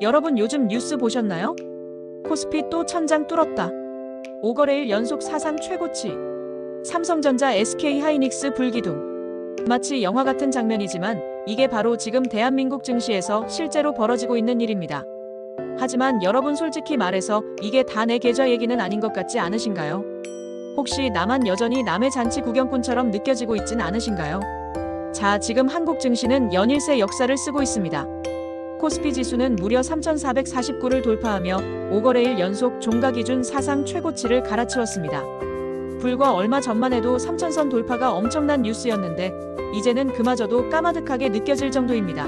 여러분 요즘 뉴스 보셨나요? 코스피 또 천장 뚫었다. 5거래일 연속 사상 최고치. 삼성전자 SK 하이닉스 불기둥. 마치 영화 같은 장면이지만 이게 바로 지금 대한민국 증시에서 실제로 벌어지고 있는 일입니다. 하지만 여러분 솔직히 말해서 이게 다 내 계좌 얘기는 아닌 것 같지 않으신가요? 혹시 나만 여전히 남의 잔치 구경꾼처럼 느껴지고 있진 않으신가요? 자, 지금 한국 증시는 연일세 역사를 쓰고 있습니다. 코스피 지수는 무려 3,449를 돌파하며 5거래일 연속 종가 기준 사상 최고치를 갈아치웠습니다. 불과 얼마 전만 해도 3,000선 돌파가 엄청난 뉴스였는데 이제는 그마저도 까마득하게 느껴질 정도입니다.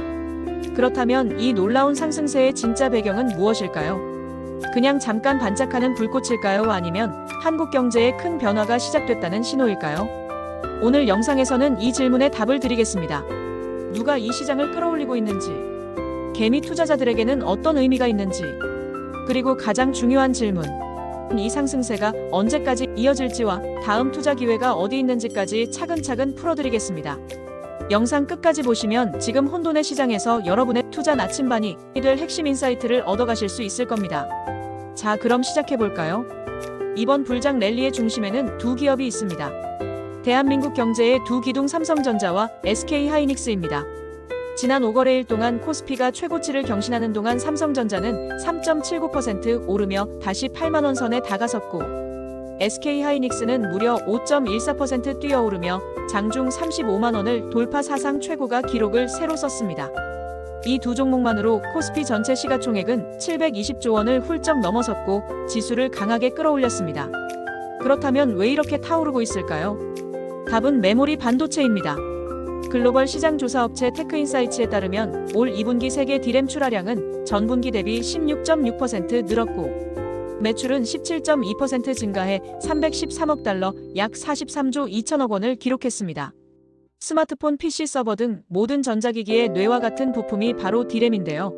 그렇다면 이 놀라운 상승세의 진짜 배경은 무엇일까요? 그냥 잠깐 반짝하는 불꽃일까요? 아니면 한국 경제에 큰 변화가 시작됐다는 신호일까요? 오늘 영상에서는 이 질문에 답을 드리겠습니다. 누가 이 시장을 끌어올리고 있는지, 개미 투자자들에게는 어떤 의미가 있는지, 그리고 가장 중요한 질문. 이 상승세가 언제까지 이어질지와 다음 투자 기회가 어디 있는지까지 차근차근 풀어드리겠습니다. 영상 끝까지 보시면 지금 혼돈의 시장에서 여러분의 투자 나침반이 될 핵심 인사이트를 얻어가실 수 있을 겁니다. 자, 그럼 시작해볼까요? 이번 불장 랠리의 중심에는 두 기업이 있습니다. 대한민국 경제의 두 기둥 삼성전자와 SK 하이닉스입니다. 지난 5거래일 동안 코스피가 최고치를 경신하는 동안 삼성전자는 3.79% 오르며 다시 8만 원 선에 다가섰고 SK 하이닉스는 무려 5.14% 뛰어오르며 장중 35만 원을 돌파 사상 최고가 기록을 새로 썼습니다. 이 두 종목만으로 코스피 전체 시가총액은 720조 원을 훌쩍 넘어섰고 지수를 강하게 끌어올렸습니다. 그렇다면 왜 이렇게 타오르고 있을까요? 답은 메모리 반도체입니다. 글로벌 시장 조사 업체 테크인사이츠에 따르면 올 2분기 세계 디램 출하량은 전분기 대비 16.6% 늘었고 매출은 17.2% 증가해 313억 달러 약 43조 2천억 원을 기록했습니다. 스마트폰, PC 서버 등 모든 전자기기의 뇌와 같은 부품이 바로 디램인데요.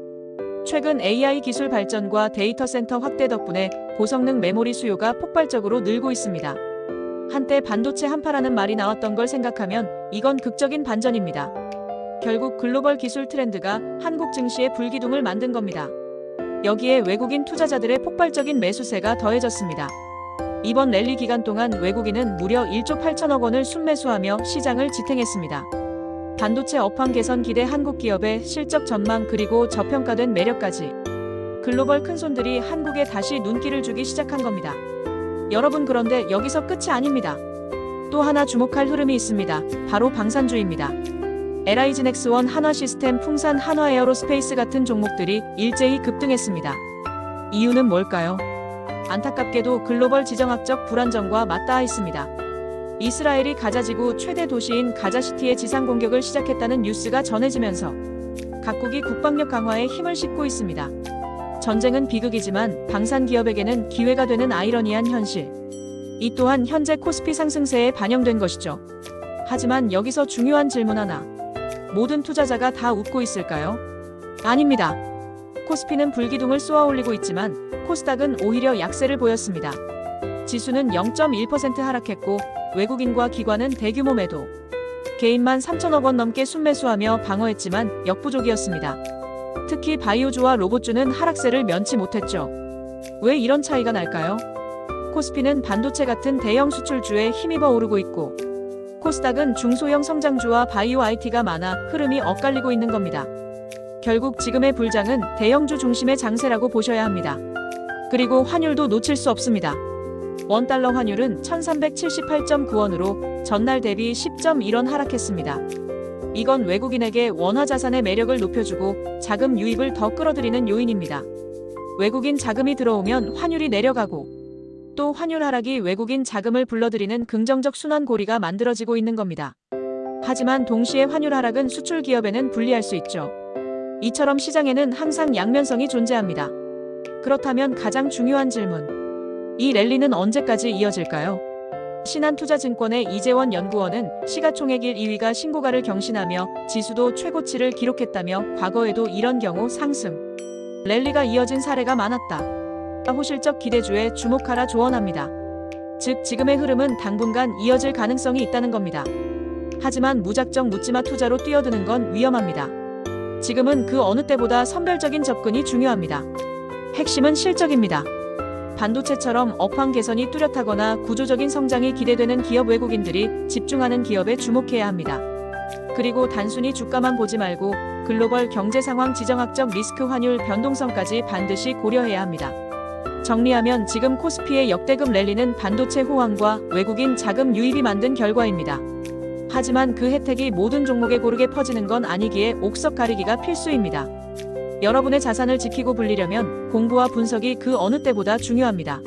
최근 AI 기술 발전과 데이터 센터 확대 덕분에 고성능 메모리 수요가 폭발적으로 늘고 있습니다. 한때 반도체 한파라는 말이 나왔던 걸 생각하면 이건 극적인 반전입니다. 결국 글로벌 기술 트렌드가 한국 증시의 불기둥을 만든 겁니다. 여기에 외국인 투자자들의 폭발적인 매수세가 더해졌습니다. 이번 랠리 기간 동안 외국인은 무려 1조 8천억 원을 순매수하며 시장을 지탱했습니다. 반도체 업황 개선 기대 한국 기업의 실적 전망 그리고 저평가된 매력까지 글로벌 큰손들이 한국에 다시 눈길을 주기 시작한 겁니다. 여러분 그런데 여기서 끝이 아닙니다. 또 하나 주목할 흐름이 있습니다. 바로 방산주입니다. LI지넥스원 한화 시스템 풍산 한화 에어로스페이스 같은 종목들이 일제히 급등했습니다. 이유는 뭘까요? 안타깝게도 글로벌 지정학적 불안정과 맞닿아 있습니다. 이스라엘이 가자지구 최대 도시인 가자시티의 지상 공격을 시작했다는 뉴스가 전해지면서 각국이 국방력 강화에 힘을 싣고 있습니다. 전쟁은 비극이지만 방산 기업에게는 기회가 되는 아이러니한 현실. 이 또한 현재 코스피 상승세에 반영된 것이죠. 하지만 여기서 중요한 질문 하나. 모든 투자자가 다 웃고 있을까요? 아닙니다. 코스피는 불기둥을 쏘아 올리고 있지만 코스닥은 오히려 약세를 보였습니다. 지수는 0.1% 하락했고 외국인과 기관은 대규모 매도. 개인만 3천억 원 넘게 순매수하며 방어했지만 역부족이었습니다. 특히 바이오주와 로봇주는 하락세를 면치 못했죠. 왜 이런 차이가 날까요? 코스피는 반도체 같은 대형 수출주에 힘입어 오르고 있고 코스닥은 중소형 성장주와 바이오 IT가 많아 흐름이 엇갈리고 있는 겁니다. 결국 지금의 불장은 대형주 중심의 장세라고 보셔야 합니다. 그리고 환율도 놓칠 수 없습니다. 원달러 환율은 1378.9원으로 전날 대비 10.1원 하락했습니다. 이건 외국인에게 원화 자산의 매력을 높여주고 자금 유입을 더 끌어들이는 요인입니다. 외국인 자금이 들어오면 환율이 내려가고 또 환율 하락이 외국인 자금을 불러들이는 긍정적 순환고리가 만들어지고 있는 겁니다. 하지만 동시에 환율 하락은 수출 기업에는 불리할 수 있죠. 이처럼 시장에는 항상 양면성이 존재합니다. 그렇다면 가장 중요한 질문. 이 랠리는 언제까지 이어질까요? 신한투자증권의 이재원 연구원은 시가총액 1, 2위가 신고가를 경신하며 지수도 최고치를 기록했다며 과거에도 이런 경우 상승, 랠리가 이어진 사례가 많았다. 호실적 기대주에 주목하라 조언합니다. 즉 지금의 흐름은 당분간 이어질 가능성이 있다는 겁니다. 하지만 무작정 묻지마 투자로 뛰어드는 건 위험합니다. 지금은 그 어느 때보다 선별적인 접근이 중요합니다. 핵심은 실적입니다. 반도체처럼 업황 개선이 뚜렷하거나 구조적인 성장이 기대되는 기업 외국인들이 집중하는 기업에 주목해야 합니다. 그리고 단순히 주가만 보지 말고 글로벌 경제 상황 지정학적 리스크 환율 변동성까지 반드시 고려해야 합니다. 정리하면 지금 코스피의 역대급 랠리는 반도체 호황과 외국인 자금 유입이 만든 결과입니다. 하지만 그 혜택이 모든 종목에 고르게 퍼지는 건 아니기에 옥석 가리기가 필수입니다. 여러분의 자산을 지키고 불리려면 공부와 분석이 그 어느 때보다 중요합니다.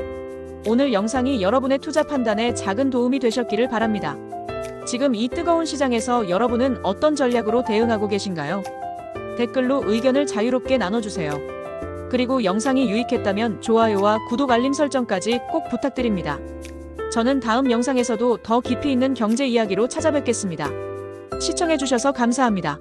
오늘 영상이 여러분의 투자 판단에 작은 도움이 되셨기를 바랍니다. 지금 이 뜨거운 시장에서 여러분은 어떤 전략으로 대응하고 계신가요? 댓글로 의견을 자유롭게 나눠주세요. 그리고 영상이 유익했다면 좋아요와 구독 알림 설정까지 꼭 부탁드립니다. 저는 다음 영상에서도 더 깊이 있는 경제 이야기로 찾아뵙겠습니다. 시청해주셔서 감사합니다.